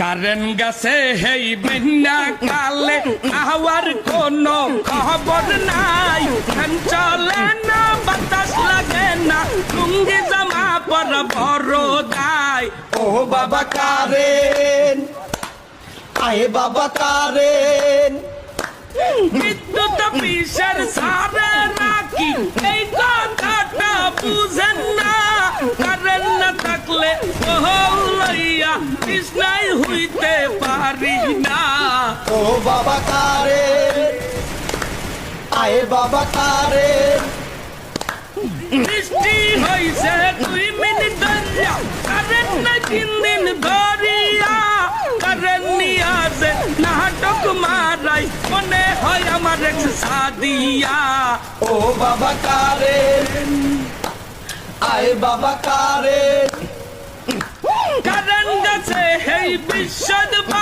Current গাছে হেই বেন্না কালে hour কোনো খবর নাই। ফ্যান চলে না বাতাস লাগে না লুঙ্গি জামা পর বড় দায়। ও বাবা কারেন আয়ে বাবা কারেন। বিদ্যুৎ পিসের সারে নাকি? এই কথাটা বুঝেন না। লইয়া কৃষ্ণাই হইতে পারি না। ও বাবা কারেন আয়ে বাবা কারেন বৃষ্টি হইছে দুই মিনিট ধরিয়া। কারেন্ট নাই তিন দিন ধরিয়া। কারেন্ট নিয়ে আসে নাটক মারাই। মনে হয় আমার এক সাদিয়া। ও বাবা কারেন আয়ে বাবা say, hey bitch, shut the fuck up.